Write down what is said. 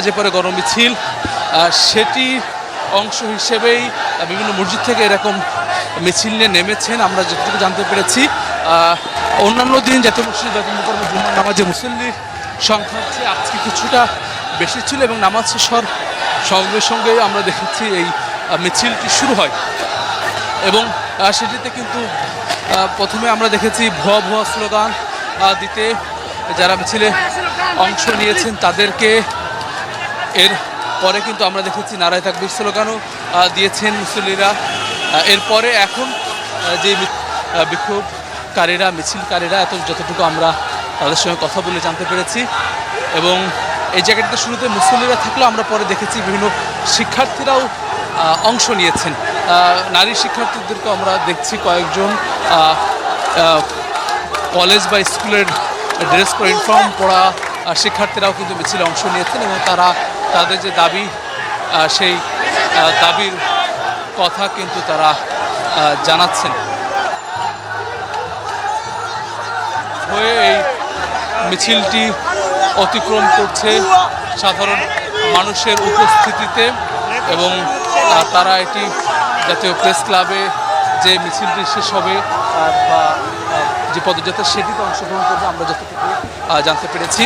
যে পরে গণ মিছিল সেটি অংশ হিসেবেই বিভিন্ন মসজিদ থেকে এরকম মিছিল নিয়ে নেমেছেন। আমরা যতটুকু জানতে পেরেছি অন্যান্য দিন জাতীয় মসজিদ জুম্মার নামাজে মুসল্লির সংখ্যা হচ্ছে, আজকে কিছুটা বেশি ছিল এবং নামাজ শেষ হওয়ার সঙ্গে সঙ্গে আমরা দেখেছি এই মিছিলটি শুরু হয়। এবং সেটিতে কিন্তু প্রথমে আমরা দেখেছি ভুয়া ভুয়া স্লোগান দিতে যারা মিছিলে অংশ নিয়েছেন তাদেরকে এর পরে কিন্তু আমরা দেখেছি নারায় তাকবির স্লোগানও দিয়েছেন মুসল্লিরা। এরপরে এখন যে বিক্ষোভকারীরা মিছিলকারীরা এত যতটুকু আমরা তাদের সঙ্গে কথা বলে জানতে পেরেছি। এবং এই জায়গাটিতে শুরুতে মুসল্লিরা থাকলেও আমরা পরে দেখেছি বিভিন্ন শিক্ষার্থীরাও অংশ নিয়েছেন। নারী শিক্ষার্থীদেরকে আমরা দেখছি কয়েকজন কলেজ বা স্কুলের ড্রেস পরে ইউনিফর্ম আহ, শিক্ষার্থীরাও কিন্তু মিছিলে অংশ নিয়েছেন এবং তারা তাদের যে দাবি সেই দাবির কথা কিন্তু তারা জানাচ্ছেন। হয়ে এই মিছিলটি অতিক্রম করছে সাধারণ মানুষের উপস্থিতিতে এবং তারা এটি জাতীয় প্রেস ক্লাবে যে মিছিলটি শেষ হবে বা যে পদযাত্রা সেটিতে অংশগ্রহণ করবে আমরা যতটুকু জানতে পেরেছি।